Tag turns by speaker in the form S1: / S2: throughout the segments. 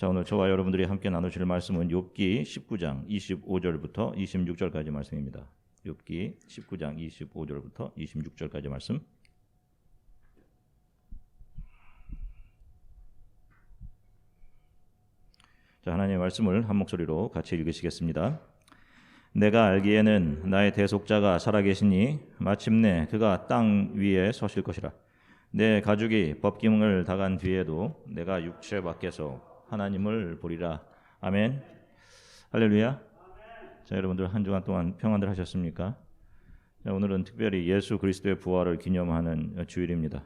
S1: 자, 오늘 저와 여러분들이 함께 나누실 말씀은 욥기 19장 25절부터 26절까지 말씀입니다. 욥기 19장 25절부터 26절까지 말씀. 자, 하나님의 말씀을 한 목소리로 같이 읽으시겠습니다. 내가 알기에는 나의 대속자가 살아계시니 마침내 그가 땅 위에 서실 것이라. 내 가죽이 법김을 당한 뒤에도 내가 육체 밖에서 하나님을 보리라. 아멘. 할렐루야. 자, 여러분들 한 주간 동안 평안들 하셨습니까? 자, 오늘은 특별히 예수 그리스도의 부활을 기념하는 주일입니다.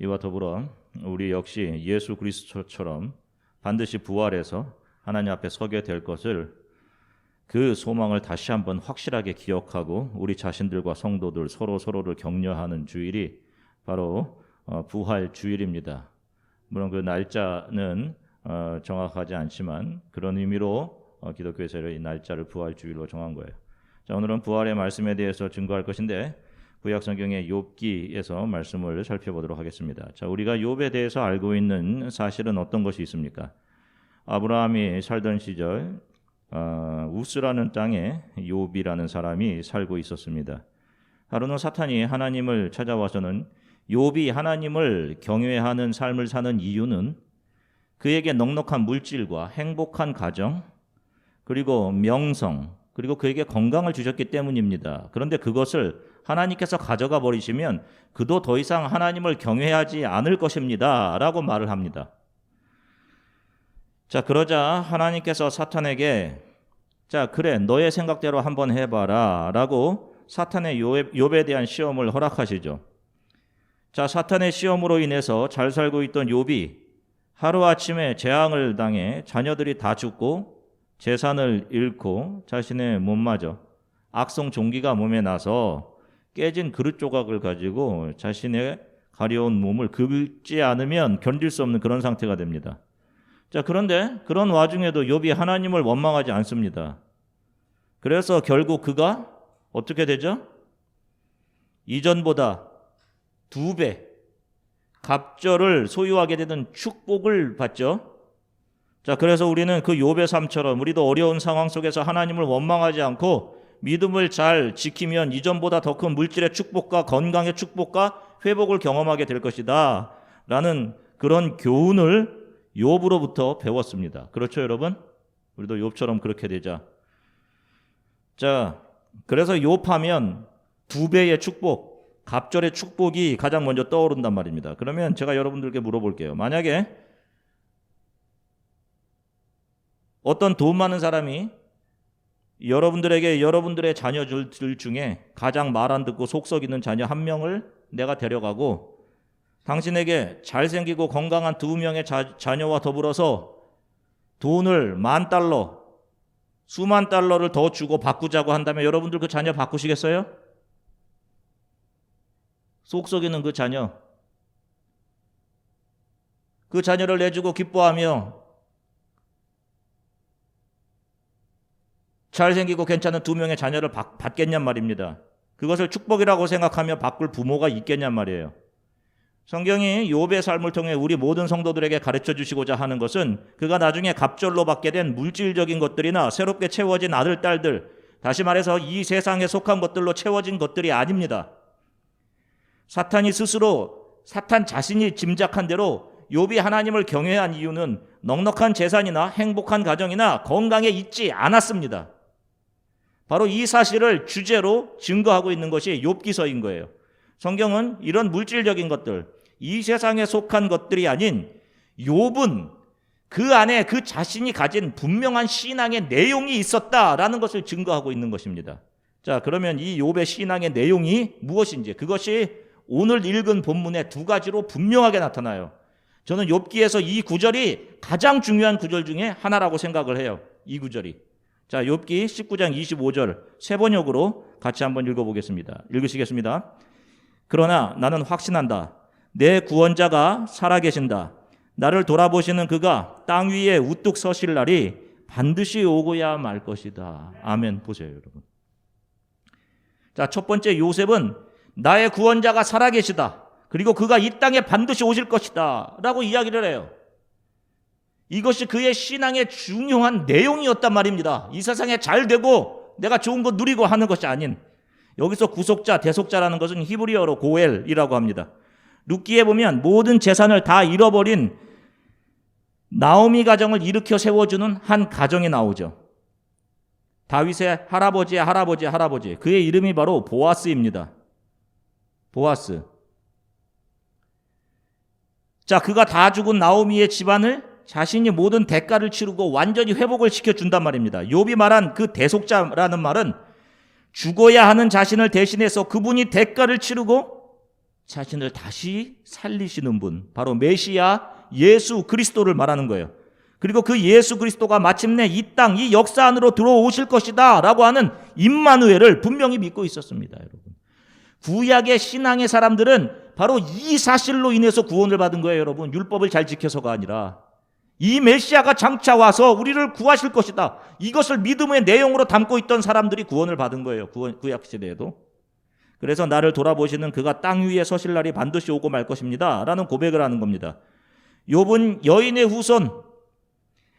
S1: 이와 더불어 우리 역시 예수 그리스도처럼 반드시 부활해서 하나님 앞에 서게 될 것을 그 소망을 다시 한번 확실하게 기억하고 우리 자신들과 성도들 서로 서로를 격려하는 주일이 바로 어, 부활 주일입니다. 물론 그 날짜는 어, 정확하지 않지만 그런 의미로 어, 기독교에서 이 날짜를 부활 주일로 정한 거예요. 자, 오늘은 부활의 말씀에 대해서 증거할 것인데 구약 성경의 욥기에서 말씀을 살펴보도록 하겠습니다. 자, 우리가 욥에 대해서 알고 있는 사실은 어떤 것이 있습니까? 아브라함이 살던 시절 어, 우스라는 땅에 욥이라는 사람이 살고 있었습니다. 하루는 사탄이 하나님을 찾아와서는 욥이 하나님을 경외하는 삶을 사는 이유는 그에게 넉넉한 물질과 행복한 가정 그리고 명성 그리고 그에게 건강을 주셨기 때문입니다. 그런데 그것을 하나님께서 가져가 버리시면 그도 더 이상 하나님을 경외하지 않을 것입니다 라고 말을 합니다. 자, 그러자 하나님께서 사탄에게 자, 그래. 너의 생각대로 한번 해 봐라 라고 사탄의 욥에 대한 시험을 허락하시죠. 자, 사탄의 시험으로 인해서 잘 살고 있던 욥이 하루아침에 재앙을 당해 자녀들이 다 죽고 재산을 잃고 자신의 몸마저 악성 종기가 몸에 나서 깨진 그릇 조각을 가지고 자신의 가려운 몸을 긁지 않으면 견딜 수 없는 그런 상태가 됩니다. 자, 그런데 그런 와중에도 욥이 하나님을 원망하지 않습니다. 그래서 결국 그가 어떻게 되죠? 이전보다 두 배 갑절을 소유하게 되는 축복을 받죠. 자, 그래서 우리는 그 욥의 삶처럼 우리도 어려운 상황 속에서 하나님을 원망하지 않고 믿음을 잘 지키면 이전보다 더 큰 물질의 축복과 건강의 축복과 회복을 경험하게 될 것이다. 라는 그런 교훈을 욥으로부터 배웠습니다. 그렇죠, 여러분? 우리도 욥처럼 그렇게 되자. 자, 그래서 욥하면 두 배의 축복, 갑절의 축복이 가장 먼저 떠오른단 말입니다. 그러면 제가 여러분들께 물어볼게요. 만약에 어떤 돈 많은 사람이 여러분들에게 여러분들의 자녀들 중에 가장 말 안 듣고 속 썩이는 자녀 한 명을 내가 데려가고 당신에게 잘생기고 건강한 두 명의 자, 자녀와 더불어서 돈을 만 달러, 수만 달러를 더 주고 바꾸자고 한다면 여러분들 그 자녀 바꾸시겠어요? 속 썩이는 그 자녀. 그 자녀를 내주고 기뻐하며 잘생기고 괜찮은 두 명의 자녀를 받, 받겠냔 말입니다. 그것을 축복이라고 생각하며 바꿀 부모가 있겠냔 말이에요. 성경이 욥의 삶을 통해 우리 모든 성도들에게 가르쳐 주시고자 하는 것은 그가 나중에 갑절로 받게 된 물질적인 것들이나 새롭게 채워진 아들 딸들 다시 말해서 이 세상에 속한 것들로 채워진 것들이 아닙니다. 사탄이 스스로 사탄 자신이 짐작한 대로 욥이 하나님을 경외한 이유는 넉넉한 재산이나 행복한 가정이나 건강에 있지 않았습니다. 바로 이 사실을 주제로 증거하고 있는 것이 욥기서인 거예요. 성경은 이런 물질적인 것들, 이 세상에 속한 것들이 아닌 욥은 그 안에 그 자신이 가진 분명한 신앙의 내용이 있었다라는 것을 증거하고 있는 것입니다. 자, 그러면 이 욥의 신앙의 내용이 무엇인지 그것이 오늘 읽은 본문의 두 가지로 분명하게 나타나요. 저는 욥기에서 이 구절이 가장 중요한 구절 중에 하나라고 생각을 해요. 이 구절이. 자, 욥기 19장 25절 세 번역으로 같이 한번 읽어 보겠습니다. 읽으시겠습니다. 그러나 나는 확신한다. 내 구원자가 살아 계신다. 나를 돌아보시는 그가 땅 위에 우뚝 서실 날이 반드시 오고야 말 것이다. 아멘. 보세요, 여러분. 자, 첫 번째 요셉은 나의 구원자가 살아계시다. 그리고 그가 이 땅에 반드시 오실 것이다. 라고 이야기를 해요. 이것이 그의 신앙의 중요한 내용이었단 말입니다. 이 세상에 잘 되고 내가 좋은 거 누리고 하는 것이 아닌 여기서 구속자, 대속자라는 것은 히브리어로 고엘이라고 합니다. 룻기에 보면 모든 재산을 다 잃어버린 나오미 가정을 일으켜 세워주는 한 가정이 나오죠. 다윗의 할아버지의 할아버지의 할아버지. 그의 이름이 바로 보아스입니다. 보아스. 자, 그가 다 죽은 나오미의 집안을 자신이 모든 대가를 치르고 완전히 회복을 시켜준단 말입니다. 욥이 말한 그 대속자라는 말은 죽어야 하는 자신을 대신해서 그분이 대가를 치르고 자신을 다시 살리시는 분, 바로 메시아 예수 그리스도를 말하는 거예요. 그리고 그 예수 그리스도가 마침내 이 땅, 이 역사 안으로 들어오실 것이다 라고 하는 임마누엘을 분명히 믿고 있었습니다, 여러분. 구약의 신앙의 사람들은 바로 이 사실로 인해서 구원을 받은 거예요, 여러분. 율법을 잘 지켜서가 아니라. 이 메시아가 장차 와서 우리를 구하실 것이다. 이것을 믿음의 내용으로 담고 있던 사람들이 구원을 받은 거예요. 구원, 구약 시대에도. 그래서 나를 돌아보시는 그가 땅 위에 서실 날이 반드시 오고 말 것입니다. 라는 고백을 하는 겁니다. 욥은 여인의 후손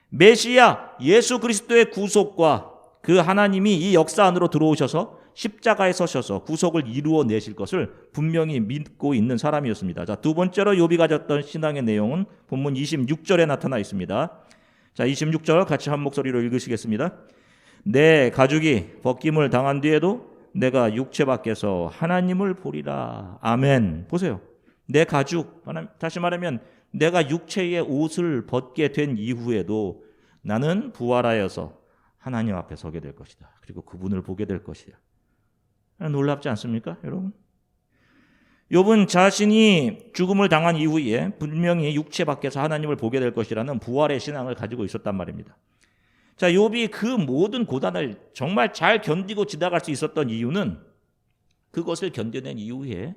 S1: 메시아 예수 그리스도의 구속과 그 하나님이 이 역사 안으로 들어오셔서 십자가에 서셔서 구속을 이루어 내실 것을 분명히 믿고 있는 사람이었습니다. 자, 두 번째로 욥이 가졌던 신앙의 내용은 본문 26절에 나타나 있습니다. 자, 26절 같이 한 목소리로 읽으시겠습니다. 내 가죽이 벗김을 당한 뒤에도 내가 육체 밖에서 하나님을 보리라. 아멘. 보세요. 내 가죽, 다시 말하면 내가 육체의 옷을 벗게 된 이후에도 나는 부활하여서 하나님 앞에 서게 될 것이다. 그리고 그분을 보게 될 것이야. 놀랍지 않습니까, 여러분? 욥은 자신이 죽음을 당한 이후에 분명히 육체 밖에서 하나님을 보게 될 것이라는 부활의 신앙을 가지고 있었단 말입니다. 자, 욥이 그 모든 고단을 정말 잘 견디고 지나갈 수 있었던 이유는 그것을 견뎌낸 이후에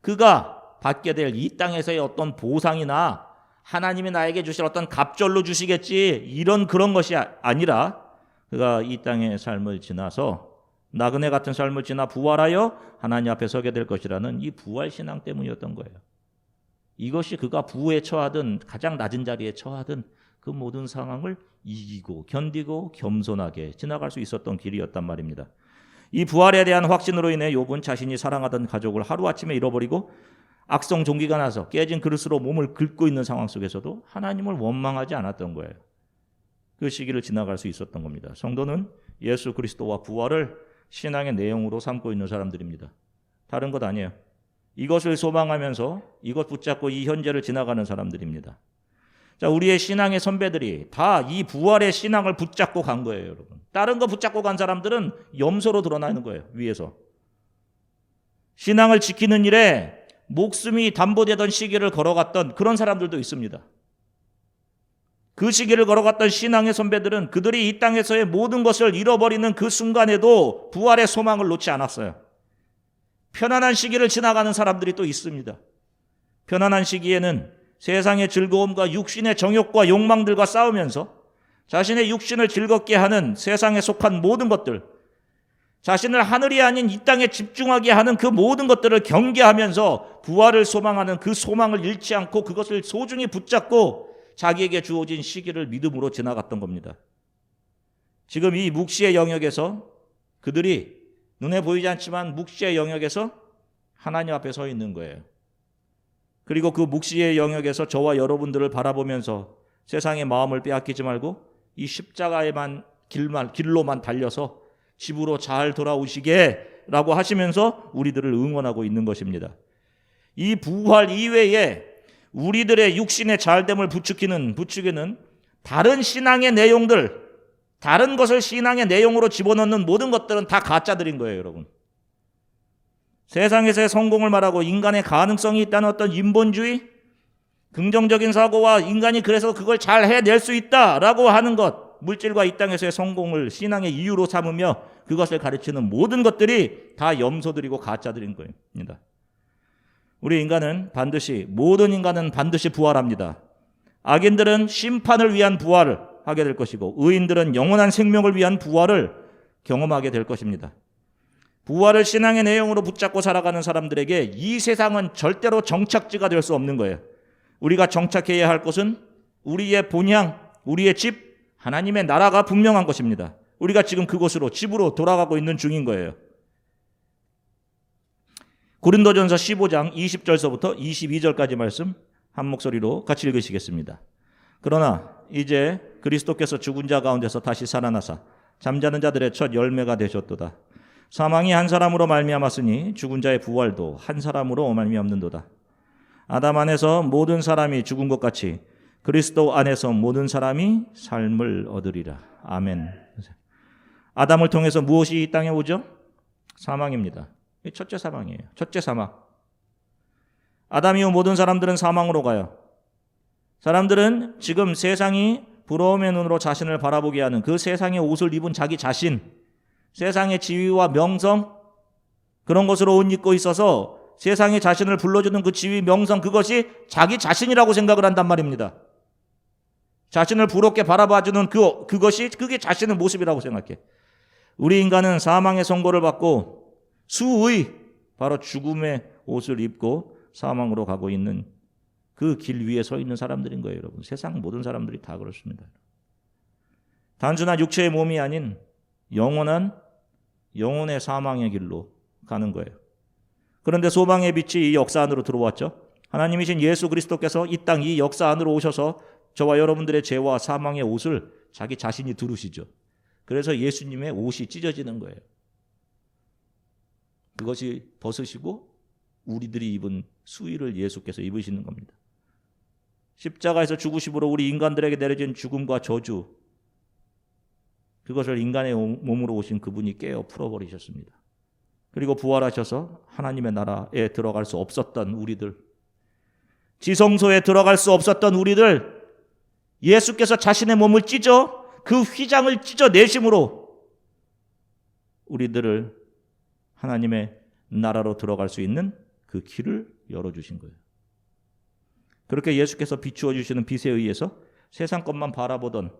S1: 그가 받게 될 이 땅에서의 어떤 보상이나 하나님이 나에게 주실 어떤 갑절로 주시겠지 이런 그런 것이 아니라 그가 이 땅의 삶을 지나서 나그네 같은 삶을 지나 부활하여 하나님 앞에 서게 될 것이라는 이 부활 신앙 때문이었던 거예요. 이것이 그가 부에 처하든 가장 낮은 자리에 처하든 그 모든 상황을 이기고 견디고 겸손하게 지나갈 수 있었던 길이었단 말입니다. 이 부활에 대한 확신으로 인해 욥은 자신이 사랑하던 가족을 하루아침에 잃어버리고 악성 종기가 나서 깨진 그릇으로 몸을 긁고 있는 상황 속에서도 하나님을 원망하지 않았던 거예요. 그 시기를 지나갈 수 있었던 겁니다. 성도는 예수 그리스도와 부활을 신앙의 내용으로 삼고 있는 사람들입니다. 다른 것 아니에요. 이것을 소망하면서 이것 붙잡고 이 현재를 지나가는 사람들입니다. 자, 우리의 신앙의 선배들이 다 이 부활의 신앙을 붙잡고 간 거예요, 여러분. 다른 거 붙잡고 간 사람들은 염소로 드러나는 거예요, 위에서. 신앙을 지키는 일에 목숨이 담보되던 시기를 걸어갔던 그런 사람들도 있습니다. 그 시기를 걸어갔던 신앙의 선배들은 그들이 이 땅에서의 모든 것을 잃어버리는 그 순간에도 부활의 소망을 놓지 않았어요. 편안한 시기를 지나가는 사람들이 또 있습니다. 편안한 시기에는 세상의 즐거움과 육신의 정욕과 욕망들과 싸우면서 자신의 육신을 즐겁게 하는 세상에 속한 모든 것들, 자신을 하늘이 아닌 이 땅에 집중하게 하는 그 모든 것들을 경계하면서 부활을 소망하는 그 소망을 잃지 않고 그것을 소중히 붙잡고 자기에게 주어진 시기를 믿음으로 지나갔던 겁니다. 지금 이 묵시의 영역에서 그들이 눈에 보이지 않지만 묵시의 영역에서 하나님 앞에 서 있는 거예요. 그리고 그 묵시의 영역에서 저와 여러분들을 바라보면서 세상의 마음을 빼앗기지 말고 이 십자가에만 길만 길로만 달려서 집으로 잘 돌아오시게라고 하시면서 우리들을 응원하고 있는 것입니다. 이 부활 이외에 우리들의 육신의 잘됨을 부추기는 부추기는 다른 신앙의 내용들, 다른 것을 신앙의 내용으로 집어넣는 모든 것들은 다 가짜들인 거예요, 여러분. 세상에서의 성공을 말하고 인간의 가능성이 있다는 어떤 인본주의, 긍정적인 사고와 인간이 그래서 그걸 잘 해낼 수 있다라고 하는 것, 물질과 이 땅에서의 성공을 신앙의 이유로 삼으며 그것을 가르치는 모든 것들이 다 염소들이고 가짜들인 겁니다. 우리 인간은 반드시 모든 인간은 반드시 부활합니다. 악인들은 심판을 위한 부활을 하게 될 것이고 의인들은 영원한 생명을 위한 부활을 경험하게 될 것입니다. 부활을 신앙의 내용으로 붙잡고 살아가는 사람들에게 이 세상은 절대로 정착지가 될 수 없는 거예요. 우리가 정착해야 할 곳은 우리의 본향, 우리의 집, 하나님의 나라가 분명한 것입니다. 우리가 지금 그곳으로 집으로 돌아가고 있는 중인 거예요. 고린도전서 15장 20절서부터 22절까지 말씀 한 목소리로 같이 읽으시겠습니다. 그러나 이제 그리스도께서 죽은 자 가운데서 다시 살아나사 잠자는 자들의 첫 열매가 되셨도다. 사망이 한 사람으로 말미암았으니 죽은 자의 부활도 한 사람으로 말미암는도다. 아담 안에서 모든 사람이 죽은 것 같이 그리스도 안에서 모든 사람이 삶을 얻으리라. 아멘. 아담을 통해서 무엇이 이 땅에 오죠? 사망입니다. 첫째 사망이에요. 첫째 사망. 아담 이후 모든 사람들은 사망으로 가요. 사람들은 지금 세상이 부러움의 눈으로 자신을 바라보게 하는 그 세상의 옷을 입은 자기 자신, 세상의 지위와 명성, 그런 것으로 옷 입고 있어서 세상에 자신을 불러주는 그 지위, 명성, 그것이 자기 자신이라고 생각을 한단 말입니다. 자신을 부럽게 바라봐주는 그, 그것이, 그게 자신의 모습이라고 생각해. 우리 인간은 사망의 선고를 받고 수의, 바로 죽음의 옷을 입고 사망으로 가고 있는 그 길 위에 서 있는 사람들인 거예요, 여러분. 세상 모든 사람들이 다 그렇습니다. 단순한 육체의 몸이 아닌 영원한 영혼의 사망의 길로 가는 거예요. 그런데 소망의 빛이 이 역사 안으로 들어왔죠. 하나님이신 예수 그리스도께서 이 땅 이 역사 안으로 오셔서 저와 여러분들의 죄와 사망의 옷을 자기 자신이 두르시죠. 그래서 예수님의 옷이 찢어지는 거예요. 그것이 벗으시고 우리들이 입은 수의를 예수께서 입으시는 겁니다. 십자가에서 죽으심으로 우리 인간들에게 내려진 죽음과 저주 그것을 인간의 몸으로 오신 그분이 깨어 풀어버리셨습니다. 그리고 부활하셔서 하나님의 나라에 들어갈 수 없었던 우리들, 지성소에 들어갈 수 없었던 우리들, 예수께서 자신의 몸을 찢어 그 휘장을 찢어 내심으로 우리들을 하나님의 나라로 들어갈 수 있는 그 길을 열어주신 거예요. 그렇게 예수께서 비추어 주시는 빛에 의해서 세상 것만 바라보던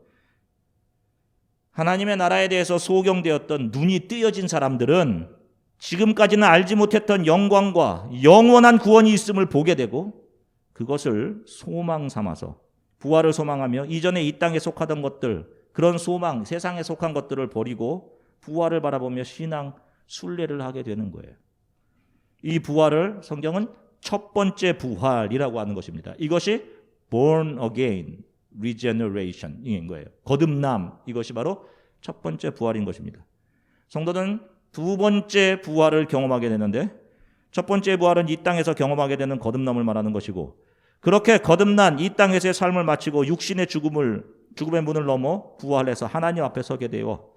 S1: 하나님의 나라에 대해서 소경되었던 눈이 뜨여진 사람들은 지금까지는 알지 못했던 영광과 영원한 구원이 있음을 보게 되고 그것을 소망 삼아서 부활을 소망하며 이전에 이 땅에 속하던 것들 그런 소망 세상에 속한 것들을 버리고 부활을 바라보며 신앙 순례를 하게 되는 거예요. 이 부활을 성경은 첫 번째 부활이라고 하는 것입니다. 이것이 born again, regeneration인 거예요. 거듭남 이것이 바로 첫 번째 부활인 것입니다. 성도는 두 번째 부활을 경험하게 되는데 첫 번째 부활은 이 땅에서 경험하게 되는 거듭남을 말하는 것이고 그렇게 거듭난 이 땅에서의 삶을 마치고 육신의 죽음을 죽음의 문을 넘어 부활해서 하나님 앞에 서게 되어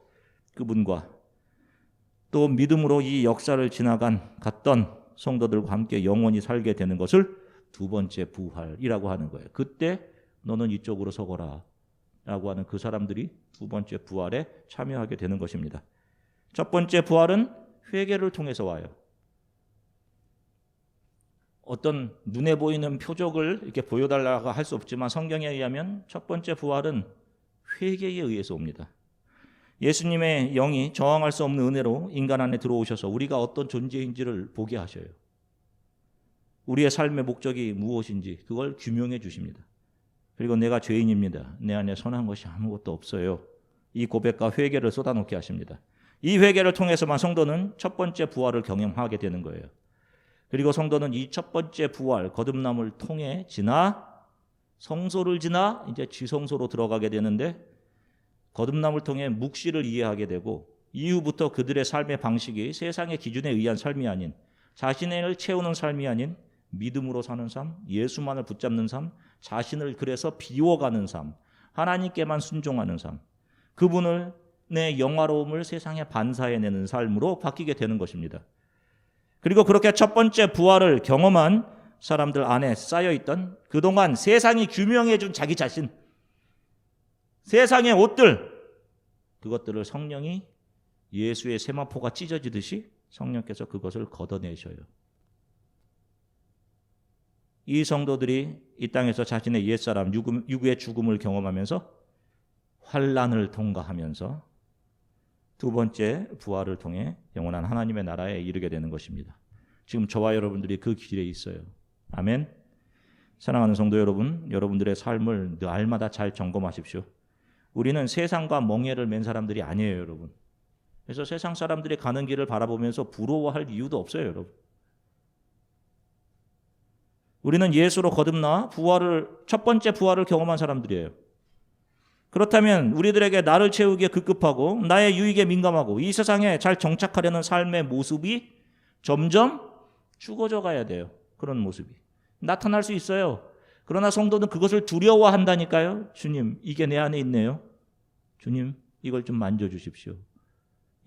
S1: 그분과 또 믿음으로 이 역사를 지나간 갔던 성도들과 함께 영원히 살게 되는 것을 두 번째 부활이라고 하는 거예요. 그때 너는 이쪽으로 서거라. 라고 하는 그 사람들이 두 번째 부활에 참여하게 되는 것입니다. 첫 번째 부활은 회개를 통해서 와요. 어떤 눈에 보이는 표적을 이렇게 보여달라고 할 수 없지만 성경에 의하면 첫 번째 부활은 회개에 의해서 옵니다. 예수님의 영이 저항할 수 없는 은혜로 인간 안에 들어오셔서 우리가 어떤 존재인지를 보게 하셔요. 우리의 삶의 목적이 무엇인지 그걸 규명해 주십니다. 그리고 내가 죄인입니다. 내 안에 선한 것이 아무것도 없어요. 이 고백과 회개를 쏟아놓게 하십니다. 이 회개를 통해서만 성도는 첫 번째 부활을 경험하게 되는 거예요. 그리고 성도는 이 첫 번째 부활, 거듭남을 통해 지나 성소를 지나 이제 지성소로 들어가게 되는데 거듭남을 통해 묵시를 이해하게 되고 이후부터 그들의 삶의 방식이 세상의 기준에 의한 삶이 아닌 자신을 채우는 삶이 아닌 믿음으로 사는 삶, 예수만을 붙잡는 삶, 자신을 그래서 비워가는 삶, 하나님께만 순종하는 삶, 그분을 내 영화로움을 세상에 반사해내는 삶으로 바뀌게 되는 것입니다. 그리고 그렇게 첫 번째 부활을 경험한 사람들 안에 쌓여있던 그동안 세상이 규명해준 자기 자신, 세상의 옷들, 그것들을 성령이 예수의 세마포가 찢어지듯이 성령께서 그것을 걷어내셔요. 이 성도들이 이 땅에서 자신의 옛사람 유구의 죽음을 경험하면서 환란을 통과하면서 두 번째 부활을 통해 영원한 하나님의 나라에 이르게 되는 것입니다. 지금 저와 여러분들이 그 길에 있어요. 아멘. 사랑하는 성도 여러분, 여러분들의 삶을 날마다 잘 점검하십시오. 우리는 세상과 멍해를 맨 사람들이 아니에요, 여러분. 그래서 세상 사람들이 가는 길을 바라보면서 부러워할 이유도 없어요, 여러분. 우리는 예수로 거듭나 부활을 첫 번째 부활을 경험한 사람들이에요. 그렇다면 우리들에게 나를 채우기에 급급하고 나의 유익에 민감하고 이 세상에 잘 정착하려는 삶의 모습이 점점 죽어져 가야 돼요. 그런 모습이 나타날 수 있어요. 그러나 성도는 그것을 두려워한다니까요. 주님, 이게 내 안에 있네요. 주님, 이걸 좀 만져 주십시오.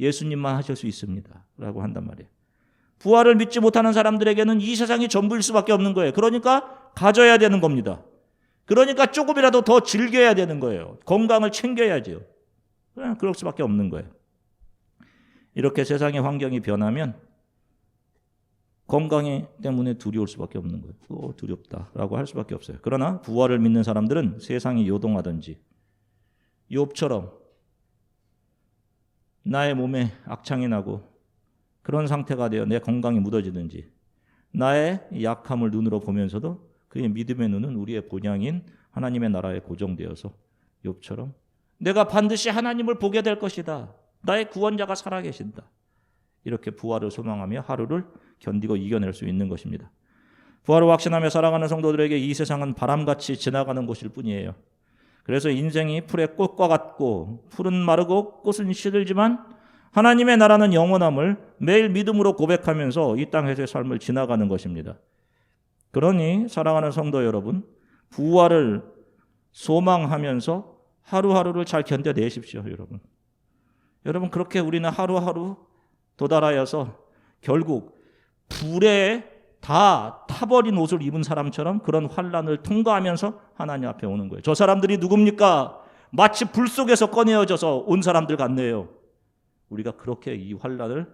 S1: 예수님만 하실 수 있습니다. 라고 한단 말이에요. 부활을 믿지 못하는 사람들에게는 이 세상이 전부일 수밖에 없는 거예요. 그러니까 가져야 되는 겁니다. 그러니까 조금이라도 더 즐겨야 되는 거예요. 건강을 챙겨야죠. 그냥 그럴 수밖에 없는 거예요. 이렇게 세상의 환경이 변하면 건강이 때문에 두려울 수밖에 없는 거예요. 어, 두렵다라고 할 수밖에 없어요. 그러나 부활을 믿는 사람들은 세상이 요동하든지 욥처럼 나의 몸에 악창이 나고 그런 상태가 되어 내 건강이 무너지든지 나의 약함을 눈으로 보면서도 그의 믿음의 눈은 우리의 본향인 하나님의 나라에 고정되어서 욥처럼 내가 반드시 하나님을 보게 될 것이다. 나의 구원자가 살아계신다. 이렇게 부활을 소망하며 하루를 견디고 이겨낼 수 있는 것입니다. 부활을 확신하며 살아가는 성도들에게 이 세상은 바람같이 지나가는 곳일 뿐이에요. 그래서 인생이 풀의 꽃과 같고 풀은 마르고 꽃은 시들지만 하나님의 나라는 영원함을 매일 믿음으로 고백하면서 이 땅에서의 삶을 지나가는 것입니다. 그러니 사랑하는 성도 여러분, 부활을 소망하면서 하루하루를 잘 견뎌내십시오, 여러분. 여러분 그렇게 우리는 하루하루 도달하여서 결국 불에 다 타버린 옷을 입은 사람처럼 그런 환란을 통과하면서 하나님 앞에 오는 거예요. 저 사람들이 누굽니까? 마치 불 속에서 꺼내어져서 온 사람들 같네요. 우리가 그렇게 이 환란을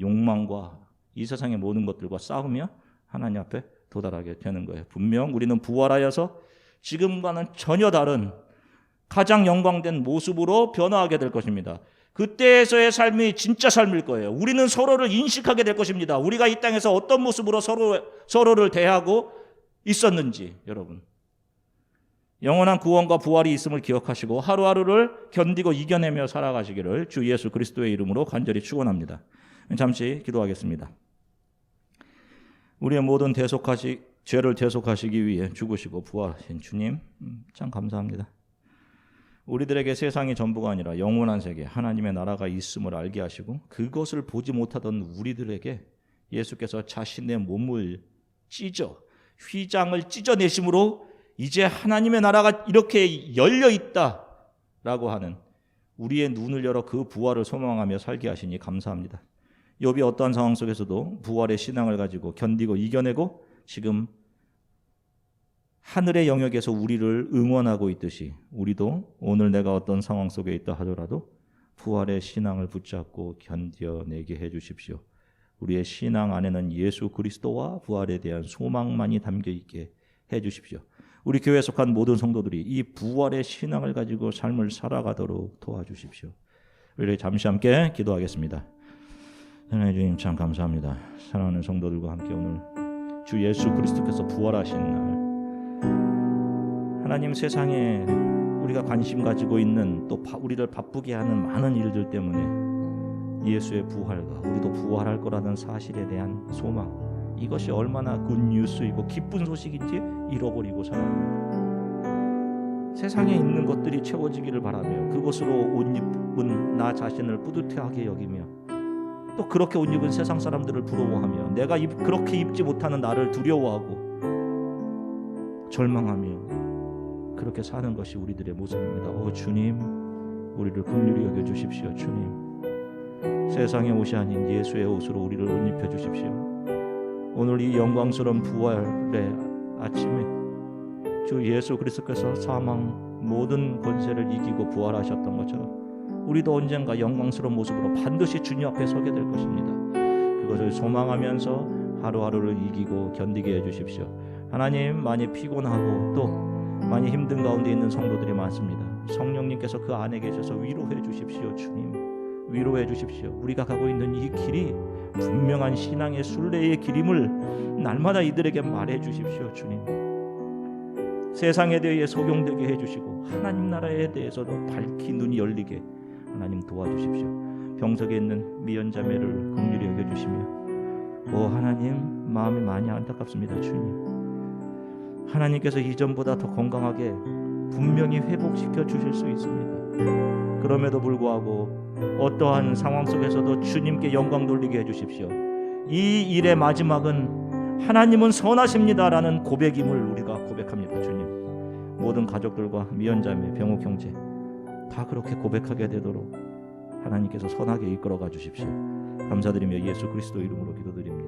S1: 욕망과 이 세상의 모든 것들과 싸우며 하나님 앞에 도달하게 되는 거예요. 분명 우리는 부활하여서 지금과는 전혀 다른 가장 영광된 모습으로 변화하게 될 것입니다. 그때에서의 삶이 진짜 삶일 거예요. 우리는 서로를 인식하게 될 것입니다. 우리가 이 땅에서 어떤 모습으로 서로 서로를 대하고 있었는지 여러분. 영원한 구원과 부활이 있음을 기억하시고 하루하루를 견디고 이겨내며 살아가시기를 주 예수 그리스도의 이름으로 간절히 축원합니다. 잠시 기도하겠습니다. 우리의 모든 대속하시 죄를 대속하시기 위해 죽으시고 부활하신 주님 음, 참 감사합니다. 우리들에게 세상이 전부가 아니라 영원한 세계 하나님의 나라가 있음을 알게 하시고 그것을 보지 못하던 우리들에게 예수께서 자신의 몸을 찢어 휘장을 찢어내심으로 이제 하나님의 나라가 이렇게 열려 있다라고 하는 우리의 눈을 열어 그 부활을 소망하며 살게 하시니 감사합니다. 욥이 어떠한 상황 속에서도 부활의 신앙을 가지고 견디고 이겨내고 지금 하늘의 영역에서 우리를 응원하고 있듯이 우리도 오늘 내가 어떤 상황 속에 있다 하더라도 부활의 신앙을 붙잡고 견뎌내게 해 주십시오. 우리의 신앙 안에는 예수 그리스도와 부활에 대한 소망만이 담겨 있게 해 주십시오. 우리 교회에 속한 모든 성도들이 이 부활의 신앙을 가지고 삶을 살아가도록 도와주십시오. 우리 잠시 함께 기도하겠습니다. 하나님 주님 참 감사합니다. 사랑하는 성도들과 함께 오늘 주 예수 그리스도께서 부활하신 날 하나님 세상에 우리가 관심 가지고 있는 또 우리를 바쁘게 하는 많은 일들 때문에 예수의 부활과 우리도 부활할 거라는 사실에 대한 소망 이것이 얼마나 굿뉴스이고 기쁜 소식인지 잃어버리고 살아갑니다. 세상에 있는 것들이 채워지기를 바라며 그것으로 옷 입은 나 자신을 뿌듯해하게 여기며 또 그렇게 옷 입은 세상 사람들을 부러워하며 내가 입, 그렇게 입지 못하는 나를 두려워하고 절망하며 그렇게 사는 것이 우리들의 모습입니다. 오 주님, 우리를 긍휼히 여겨 주십시오, 주님. 세상의 옷이 아닌 예수의 옷으로 우리를 옷 입혀 주십시오. 오늘 이 영광스러운 부활의 아침에 주 예수 그리스도께서 사망 모든 권세를 이기고 부활하셨던 것처럼 우리도 언젠가 영광스러운 모습으로 반드시 주님 앞에 서게 될 것입니다. 그것을 소망하면서 하루하루를 이기고 견디게 해 주십시오. 하나님 많이 피곤하고 또 많이 힘든 가운데 있는 성도들이 많습니다. 성령님께서 그 안에 계셔서 위로해 주십시오, 주님. 위로해 주십시오. 우리가 가고 있는 이 길이 분명한 신앙의 순례의 길임을 날마다 이들에게 말해 주십시오, 주님. 세상에 대해 소경되게 해 주시고 하나님 나라에 대해서도 밝히 눈이 열리게 하나님 도와주십시오. 병석에 있는 미연자매를 긍휼히 여겨 주시며 오 하나님 마음이 많이 안타깝습니다 주님. 하나님께서 이전보다 더 건강하게 분명히 회복시켜 주실 수 있습니다. 그럼에도 불구하고 어떠한 상황 속에서도 주님께 영광 돌리게 해 주십시오. 이 일의 마지막은 하나님은 선하십니다라는 고백임을 우리가 고백합니다, 주님. 모든 가족들과 미연자매, 병옥 형제 다 그렇게 고백하게 되도록 하나님께서 선하게 이끌어 가 주십시오. 감사드리며 예수 그리스도 이름으로 기도드립니다.